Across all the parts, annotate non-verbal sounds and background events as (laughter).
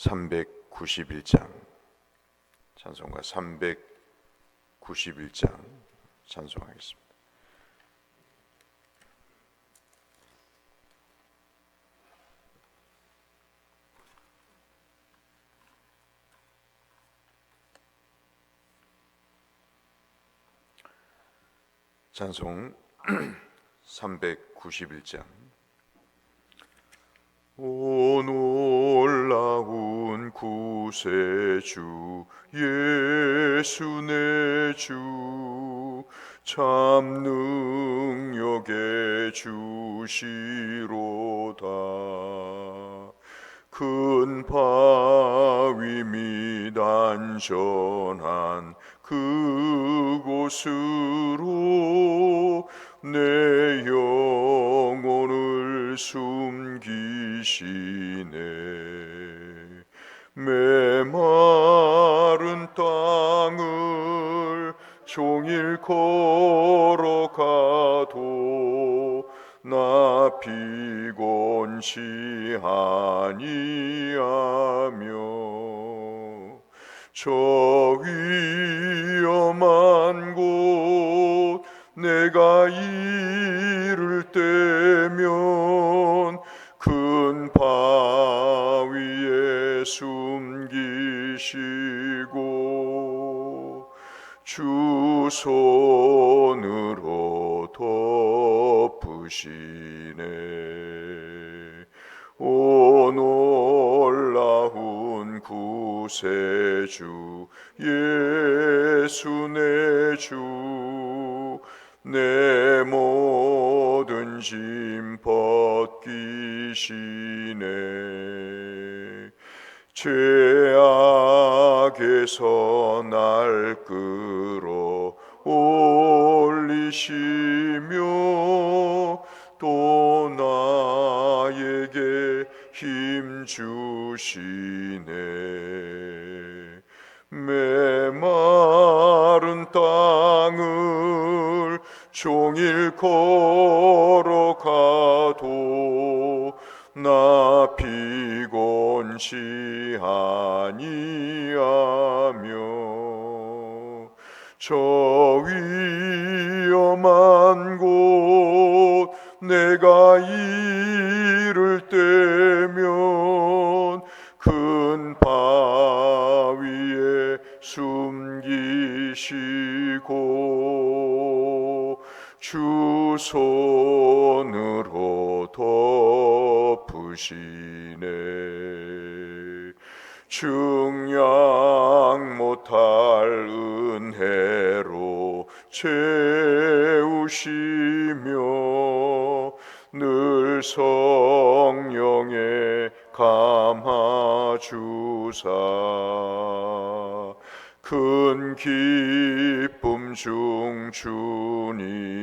391장 찬송가 391장 찬송하겠습니다. 찬송 (clears throat) 391장 오 놀라운 구세주 예수 내 주 참 능력의 주시로다. 큰 바위 및 안전한 그곳으로 내 영혼을 숨기시네. 메마른 땅을 종일 걸어가도 나 피곤치 아니하며 저 위험한 곳 내가 이를 때 손으로 덮으시네. 오 놀라운 구세주 예수 내주 내 모든 짐 벗기시네. 죄악에서 날 끌어 올리시며 또 나에게 힘 주시네. 메마른 땅을 종일 걸어가도 나 피곤치 아니하 험한 곳 내가 이를 때면 큰 바위에 숨기시고 주 손으로 덮으시네. 증량 못할 은혜로 채 우시며 늘 성령에 감화주사. 큰 기쁨 중 주님을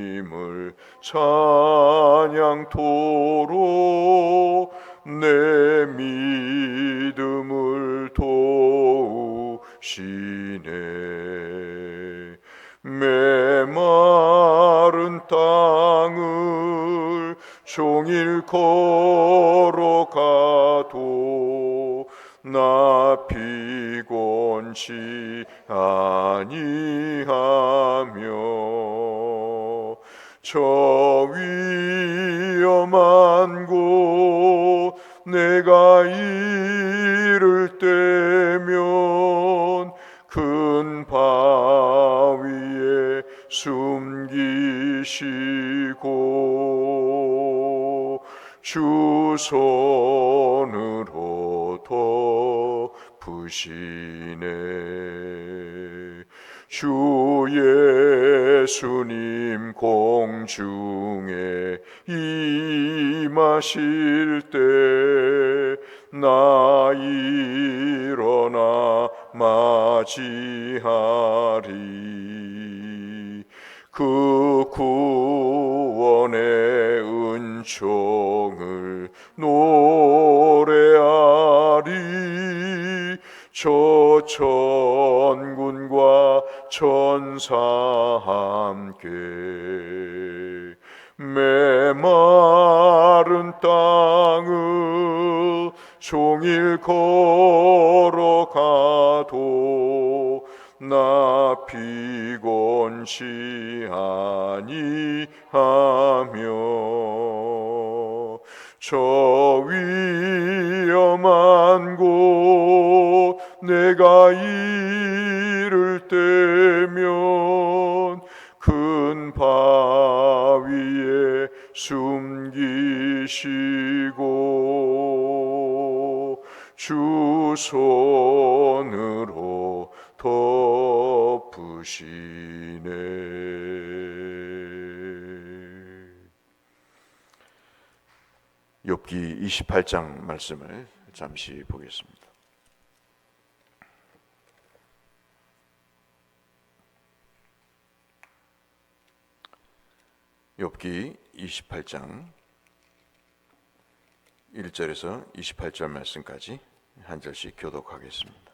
찬양토록 내 종일 걸어가도 나 피곤치 아니하며 저 위험한 곳 내가 이를 때면 큰 바위에 숨기시 주 손으로 덮으시네. 주 예수님 공중에 임하실 때 나 일어나 맞이하리. 그 구원의 은총을 노래하리. 저 천군과 천사 함께 메마른 땅을 종일 걸 때면 큰 바위에 숨기시고 주 손으로 덮으시네. 욥기 28장 말씀을 잠시 보겠습니다. 욥기 28장 1절에서 28절 말씀까지 한 절씩 교독하겠습니다.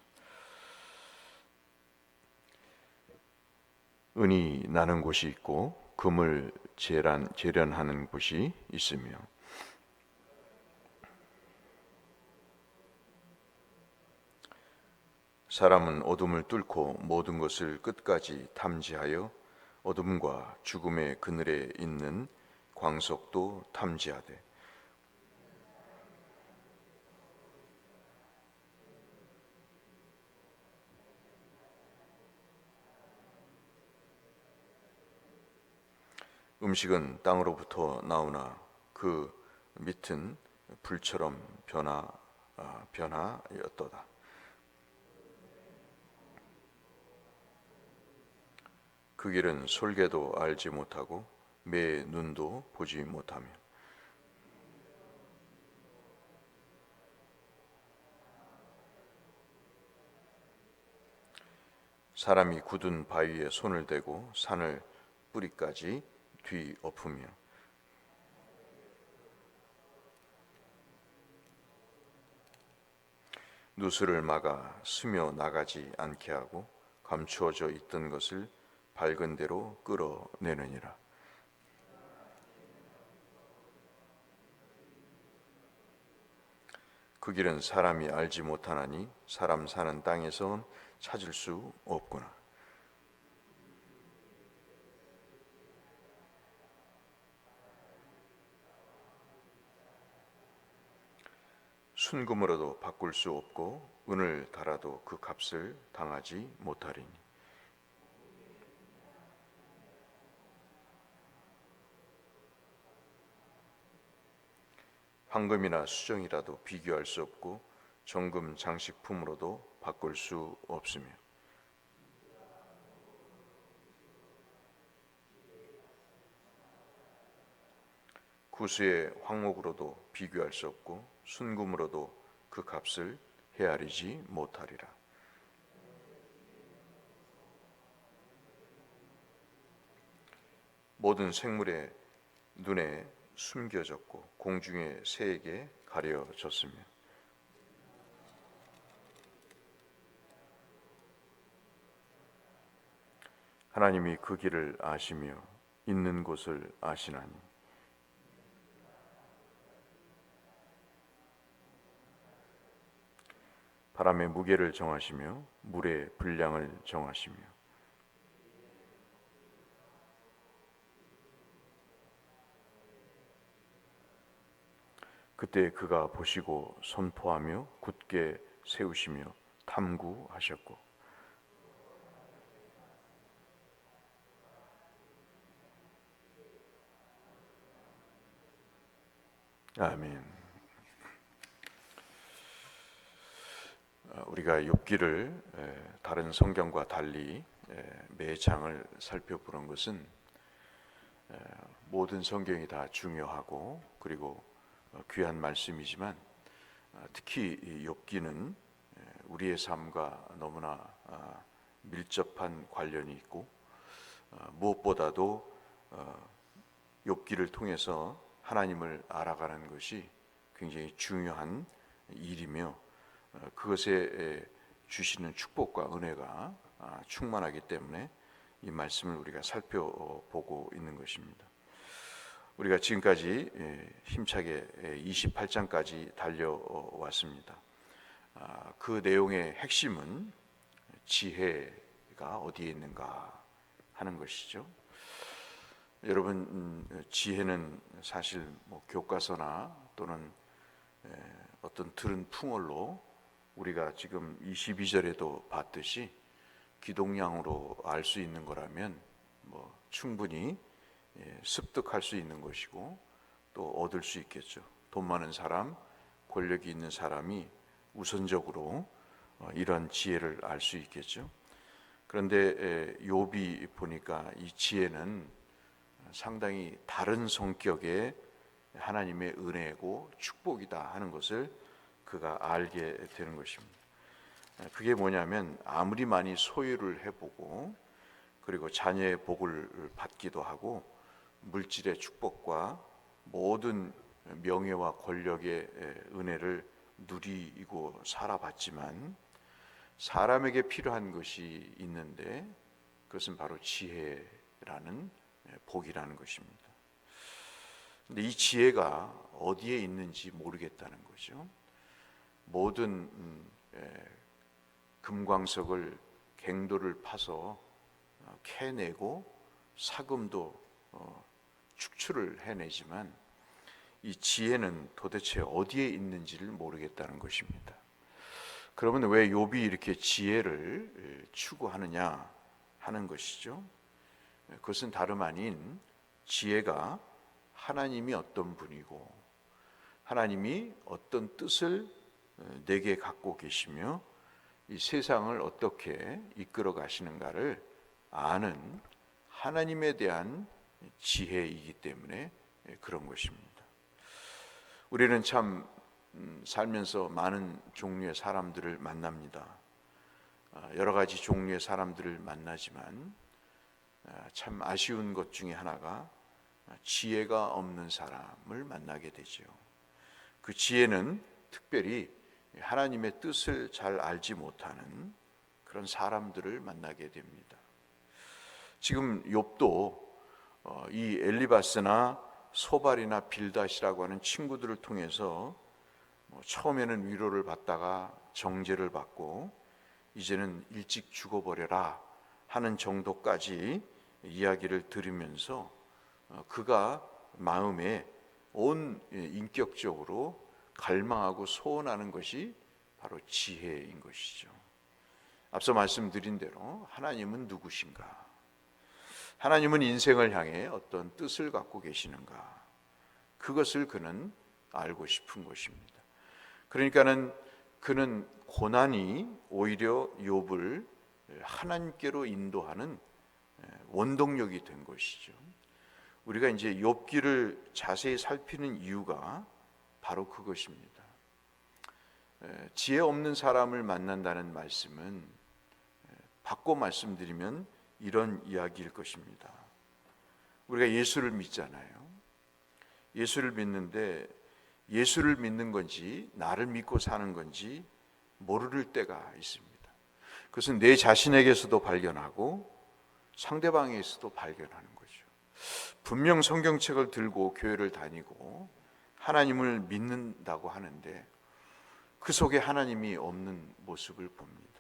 은이 나는 곳이 있고 금을 재란, 재련하는 곳이 있으며 사람은 어둠을 뚫고 모든 것을 끝까지 탐지하여 어둠과 죽음의 그늘에 있는 광석도 탐지하되 음식은 땅으로부터 나오나 그 밑은 불처럼 변화 아, 변화였도다. 그 길은 솔개도 알지 못하고 매 눈도 보지 못하며. 사람이 굳은 바위에 손을 대고 산을 뿌리까지 뒤엎으며. 누수를 막아 스며 나가지 않게 하고 감추어져 있던 것을 밝은 대로 끌어내느니라. 그 길은 사람이 알지 못하나니 사람 사는 땅에선 찾을 수 없구나. 순금으로도 바꿀 수 없고 은을 달아도 그 값을 당하지 못하리니 황금이나 수정이라도 비교할 수 없고 정금 장식품으로도 바꿀 수 없으며 구수의 황옥으로도 비교할 수 없고 순금으로도 그 값을 헤아리지 못하리라. 모든 생물의 눈에 숨겨졌고 공중의 새에게 가려졌으며 하나님이 그 길을 아시며 있는 곳을 아시나니 바람의 무게를 정하시며 물의 분량을 정하시며 그때 그가 보시고 선포하며 굳게 세우시며 탐구하셨고 아멘. 아, 우리가 욥기를 에, 다른 성경과 달리 에, 매 장을 살펴보는 것은 에, 모든 성경이 다 중요하고 그리고 어, 귀한 말씀이지만 아, 특히 이 욥기는 에, 우리의 삶과 너무나 아, 밀접한 관련이 있고 어, 무엇보다도 어, 욥기를 통해서 하나님을 알아가는 것이 굉장히 중요한 일이며 어, 그것에 에, 주시는 축복과 은혜가 아, 충만하기 때문에 이 말씀을 우리가 살펴보고 있는 것입니다. 우리가 지금까지 에, 힘차게 28장까지 달려왔습니다. 아, 그 내용의 핵심은 지혜가 어디에 있는가 하는 것이죠. 여러분 음, 지혜는 사실 뭐 교과서나 또는 에, 어떤 들은 풍월로 우리가 지금 22절에도 봤듯이 기동량으로 알 수 있는 거라면 뭐 충분히 예, 습득할 수 있는 것이고 또 얻을 수 있겠죠. 돈 많은 사람, 권력이 있는 사람이 우선적으로 어, 이런 지혜를 알 수 있겠죠. 그런데 에, 욥이 보니까 이 지혜는 상당히 다른 성격의 하나님의 은혜고 축복이다 하는 것을 그가 알게 되는 것입니다. 그게 뭐냐면 아무리 많이 소유를 해보고 그리고 자녀의 복을 받기도 하고 물질의 축복과 모든 명예와 권력의 은혜를 누리고 살아봤지만 사람에게 필요한 것이 있는데 그것은 바로 지혜라는 복이라는 것입니다. 근데 이 지혜가 어디에 있는지 모르겠다는 거죠. 모든 음, 금광석을 갱도를 파서 어, 캐내고 사금도 어, 축출을 해내지만 이 지혜는 도대체 어디에 있는지를 모르겠다는 것입니다. 그러면 왜 욥이 이렇게 지혜를 추구하느냐 하는 것이죠. 그것은 다름 아닌 지혜가 하나님이 어떤 분이고 하나님이 어떤 뜻을 내게 갖고 계시며 이 세상을 어떻게 이끌어 가시는가를 아는 하나님에 대한 지혜이기 때문에 그런 것입니다. 우리는 참 음, 살면서 많은 종류의 사람들을 만납니다. 아, 여러 가지 종류의 사람들을 만나지만 아, 참 아쉬운 것 중에 하나가 지혜가 없는 사람을 만나게 되죠. 그 지혜는 특별히 하나님의 뜻을 잘 알지 못하는 그런 사람들을 만나게 됩니다. 지금 욥도 어, 이 엘리바스나 소발이나 빌닷이라고 하는 친구들을 통해서 뭐 처음에는 위로를 받다가 정죄를 받고 이제는 일찍 죽어버려라 하는 정도까지 이야기를 들으면서 어, 그가 마음에 온 인격적으로 갈망하고 소원하는 것이 바로 지혜인 것이죠. 앞서 말씀드린 대로 하나님은 누구신가? 하나님은 인생을 향해 어떤 뜻을 갖고 계시는가? 그것을 그는 알고 싶은 것입니다. 그러니까는 그는 고난이 오히려 욥을 하나님께로 인도하는 원동력이 된 것이죠. 우리가 이제 욥기를 자세히 살피는 이유가 바로 그것입니다. 지혜 없는 사람을 만난다는 말씀은 바꿔 말씀드리면 이런 이야기일 것입니다. 우리가 예수를 믿잖아요. 예수를 믿는데 예수를 믿는 건지 나를 믿고 사는 건지 모를 때가 있습니다. 그것은 내 자신에게서도 발견하고 상대방에게서도 발견하는 거죠. 분명 성경책을 들고 교회를 다니고 하나님을 믿는다고 하는데 그 속에 하나님이 없는 모습을 봅니다.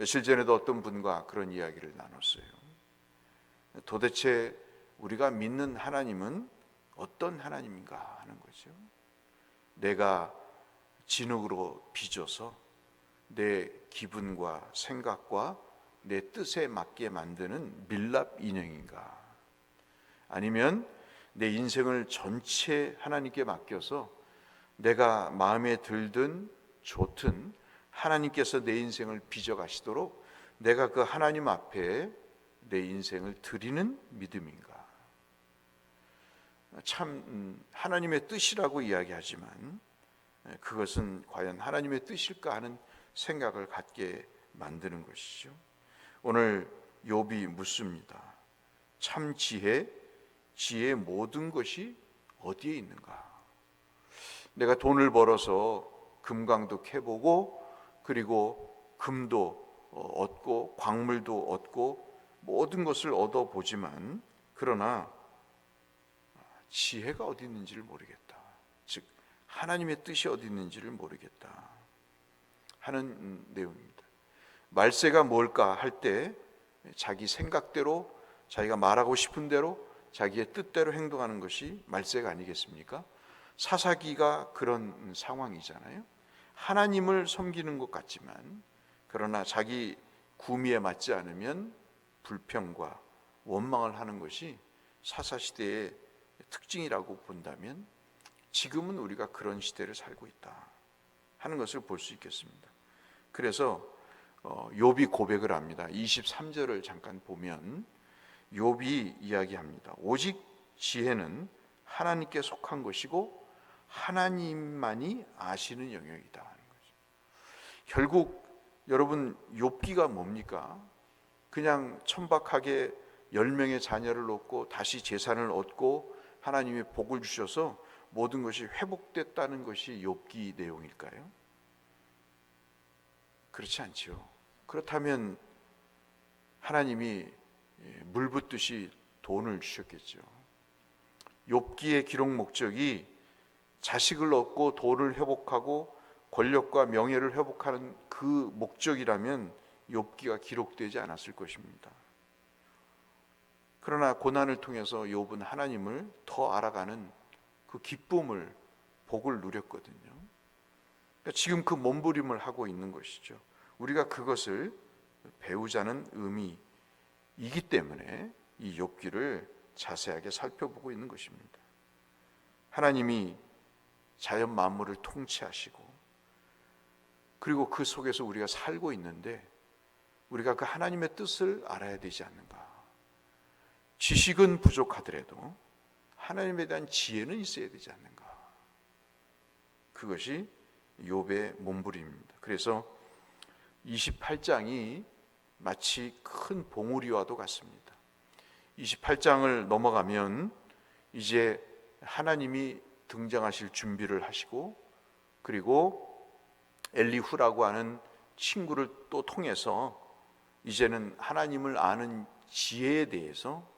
며칠 전에도 어떤 분과 그런 이야기를 나눴어요. 도대체 우리가 믿는 하나님은 어떤 하나님인가 하는 거죠. 내가 진흙으로 빚어서 내 기분과 생각과 내 뜻에 맞게 만드는 밀랍 인형인가? 아니면 내 인생을 전체 하나님께 맡겨서 내가 마음에 들든 좋든 하나님께서 내 인생을 빚어 가시도록 내가 그 하나님 앞에 내 인생을 드리는 믿음인가? 참 음, 하나님의 뜻이라고 이야기하지만 그것은 과연 하나님의 뜻일까 하는 생각을 갖게 만드는 것이죠. 오늘 욥이 묻습니다. 참 지혜, 지혜의 모든 것이 어디에 있는가? 내가 돈을 벌어서 금광도 캐보고 그리고 금도 어, 얻고 광물도 얻고 모든 것을 얻어 보지만 그러나 지혜가 어디 있는지를 모르겠다. 즉 하나님의 뜻이 어디 있는지를 모르겠다 하는 음, 내용입니다. 말세가 뭘까 할 때 자기 생각대로 자기가 말하고 싶은 대로 자기의 뜻대로 행동하는 것이 말세가 아니겠습니까? 사사기가 그런 상황이잖아요. 하나님을 섬기는 것 같지만 그러나 자기 구미에 맞지 않으면 불평과 원망을 하는 것이 사사 시대의 특징이라고 본다면 지금은 우리가 그런 시대를 살고 있다 하는 것을 볼 수 있겠습니다. 그래서 어, 욥이 고백을 합니다. 23절을 잠깐 보면 욥이 이야기합니다. 오직 지혜는 하나님께 속한 것이고 하나님만이 아시는 영역이다 하는 거죠. 결국 여러분 욥기가 뭡니까? 그냥 천박하게 열 명의 자녀를 얻고 다시 재산을 얻고 하나님이 복을 주셔서 모든 것이 회복됐다는 것이 욥기 내용일까요? 그렇지 않지요. 그렇다면 하나님이 물 붓듯이 돈을 주셨겠죠. 욥기의 기록 목적이 자식을 얻고 돈을 회복하고 권력과 명예를 회복하는 그 목적이라면 욥기가 기록되지 않았을 것입니다. 그러나 고난을 통해서 욥은 하나님을 더 알아가는 그 기쁨을 복을 누렸거든요. 그러니까 지금 그 몸부림을 하고 있는 것이죠. 우리가 그것을 배우자는 의미이기 때문에 이 욥기를 자세하게 살펴보고 있는 것입니다. 하나님이 자연 만물을 통치하시고 그리고 그 속에서 우리가 살고 있는데 우리가 그 하나님의 뜻을 알아야 되지 않는가? 지식은 부족하더라도 하나님에 대한 지혜는 있어야 되지 않는가? 그것이 욥의 몸부림입니다. 그래서 28장이 마치 큰 봉우리와도 같습니다. 28장을 넘어가면 이제 하나님이 등장하실 준비를 하시고 그리고 엘리후라고 하는 친구를 또 통해서 이제는 하나님을 아는 지혜에 대해서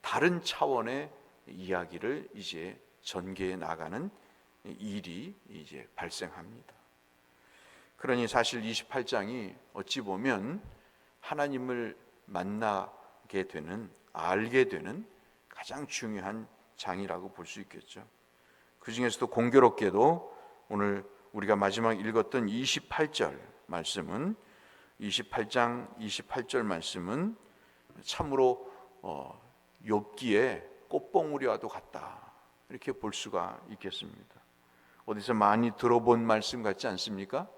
다른 차원의 이야기를 이제 전개해 나가는 일이 이제 발생합니다. 그러니 사실 28장이 어찌 보면 하나님을 만나게 되는 알게 되는 가장 중요한 장이라고 볼 수 있겠죠. 그 중에서도 공교롭게도 오늘 우리가 마지막 읽었던 28절 말씀은 28장 28절 말씀은 참으로 어, 욥기에 꽃봉우리와도 같다 이렇게 볼 수가 있겠습니다. 어디서 많이 들어본 말씀 같지 않습니까?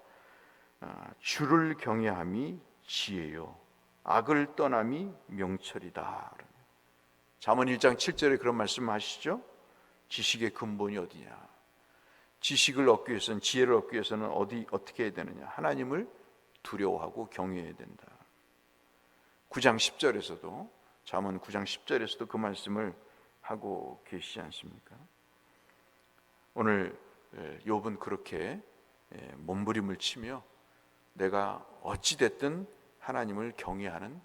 아, 주를 경외함이 지혜요 악을 떠남이 명철이다. 잠언 1장 7절에 그런 말씀하시죠? 지식의 근본이 어디냐? 지식을 얻기 위해서는 지혜를 얻기 위해서는 어디 어떻게 해야 되느냐? 하나님을 두려워하고 경외해야 된다. 9장 10절에서도 잠언 9장 10절에서도 그 말씀을 하고 계시지 않습니까? 오늘 욥은 그렇게 몸부림을 치며 내가 어찌 됐든 하나님을 경외하는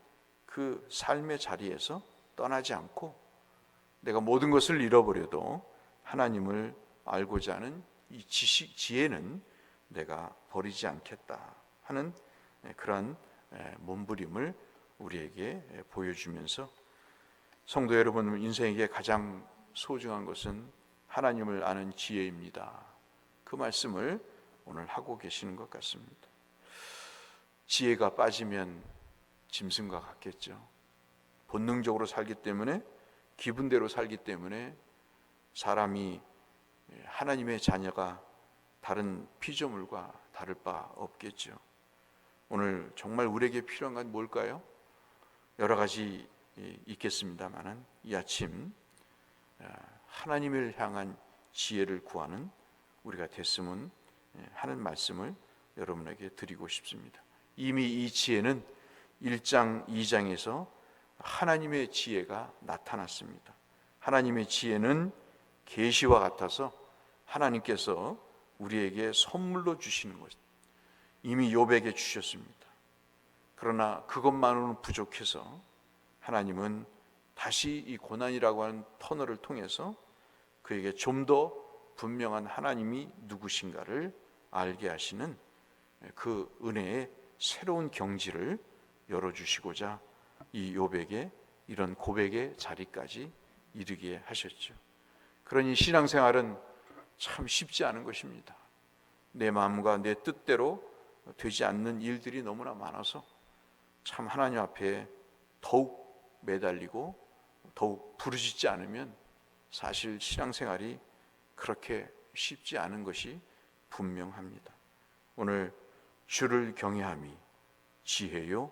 그 삶의 자리에서 떠나지 않고 내가 모든 것을 잃어버려도 하나님을 알고자 하는 이 지식 지혜는 내가 버리지 않겠다 하는 그런 몸부림을 우리에게 보여주면서 성도 여러분 인생에게 가장 소중한 것은 하나님을 아는 지혜입니다. 그 말씀을 오늘 하고 계시는 것 같습니다. 지혜가 빠지면 짐승과 같겠죠. 본능적으로 살기 때문에 기분대로 살기 때문에 사람이 하나님의 자녀가 다른 피조물과 다를 바 없겠죠. 오늘 정말 우리에게 필요한 건 뭘까요? 여러 가지 있겠습니다만은 이 아침 아, 하나님을 향한 지혜를 구하는 우리가 됐으면 하는 말씀을 여러분에게 드리고 싶습니다. 이미 이 지혜는 1장, 2장에서 하나님의 지혜가 나타났습니다. 하나님의 지혜는 계시와 같아서 하나님께서 우리에게 선물로 주시는 것 이미 요백에 주셨습니다. 그러나 그것만으로는 부족해서 하나님은 다시 이 고난이라고 하는 터널을 통해서 그에게 좀 더 분명한 하나님이 누구신가를 알게 하시는 그 은혜의 새로운 경지를 열어주시고자 이 요백에 이런 고백의 자리까지 이르게 하셨죠. 그러니 신앙생활은 참 쉽지 않은 것입니다. 내 마음과 내 뜻대로 되지 않는 일들이 너무나 많아서 참 하나님 앞에 더욱 매달리고 더욱 부르짖지 않으면 사실 신앙생활이 그렇게 쉽지 않은 것이 분명합니다. 오늘 주를 경외함이 지혜요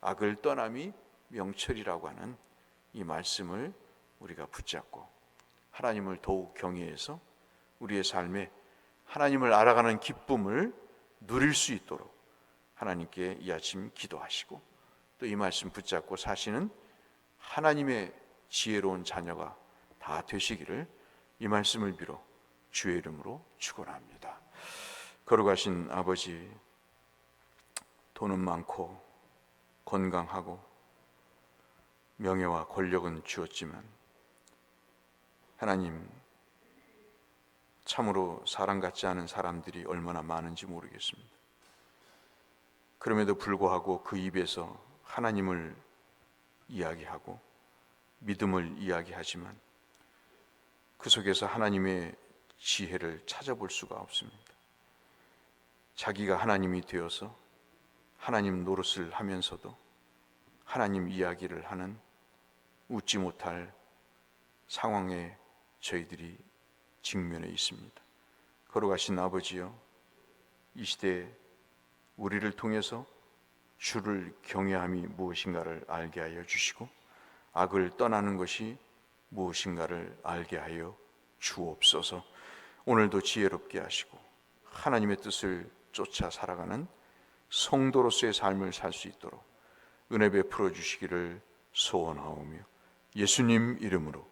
악을 떠남이 명철이라고 하는 이 말씀을 우리가 붙잡고 하나님을 더욱 경외해서 우리의 삶에 하나님을 알아가는 기쁨을 누릴 수 있도록 하나님께 이 아침 기도하시고 또 이 말씀 붙잡고 사시는 하나님의 지혜로운 자녀가 다 되시기를 이 말씀을 빌어 주의 이름으로 축원합니다. 걸어가신 아버지 돈은 많고 건강하고 명예와 권력은 주었지만 하나님 참으로 사랑 같지 않은 사람들이 얼마나 많은지 모르겠습니다. 그럼에도 불구하고 그 입에서 하나님을 이야기하고 믿음을 이야기하지만 그 속에서 하나님의 지혜를 찾아볼 수가 없습니다. 자기가 하나님이 되어서 하나님 노릇을 하면서도 하나님 이야기를 하는 웃지 못할 상황에 저희들이 직면해 있습니다. 걸어가신 아버지여, 이 시대에 우리를 통해서 주를 경외함이 무엇인가를 알게 하여 주시고 악을 떠나는 것이 무엇인가를 알게 하여 주옵소서. 오늘도 지혜롭게 하시고 하나님의 뜻을 쫓아 살아가는 성도로서의 삶을 살 수 있도록 은혜 베풀어 주시기를 소원하오며 예수님 이름으로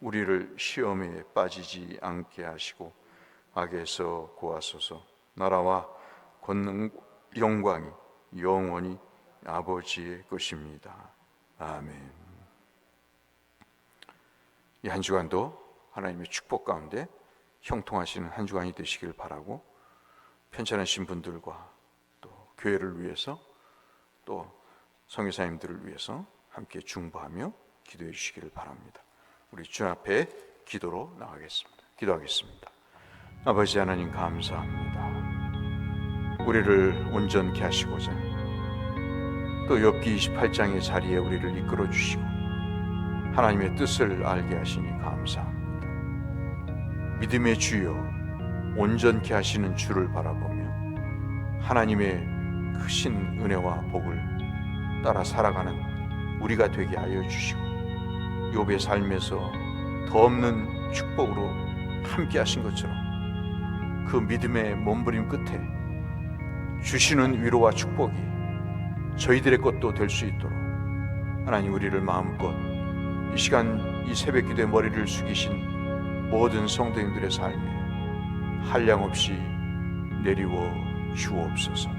우리를 시험에 빠지지 않게 하시고 악에서 구하소서 나라와 권능 영광이 영원히 아버지의 것입니다. 아멘. 이 한 주간도 하나님의 축복 가운데 형통하시는 한 주간이 되시길 바라고 편찮으신 분들과 또 교회를 위해서 또 성교사님들을 위해서 함께 중보하며 기도해 주시기를 바랍니다. 우리 주 앞에 기도로 나가겠습니다. 기도하겠습니다. 아버지 하나님 감사합니다. 우리를 온전케 하시고자 또 욥기 28장의 자리에 우리를 이끌어 주시고 하나님의 뜻을 알게 하시니 감사합니다. 믿음의 주여 온전케 하시는 주를 바라보며 하나님의 크신 은혜와 복을 따라 살아가는 우리가 되게 하여 주시고 욥의 삶에서 더 없는 축복으로 함께 하신 것처럼 그 믿음의 몸부림 끝에 주시는 위로와 축복이 저희들의 것도 될 수 있도록 하나님 우리를 마음껏 이 시간 이 새벽 기도에 머리를 숙이신 모든 성도님들의 삶에 한량없이 내리워 주옵소서.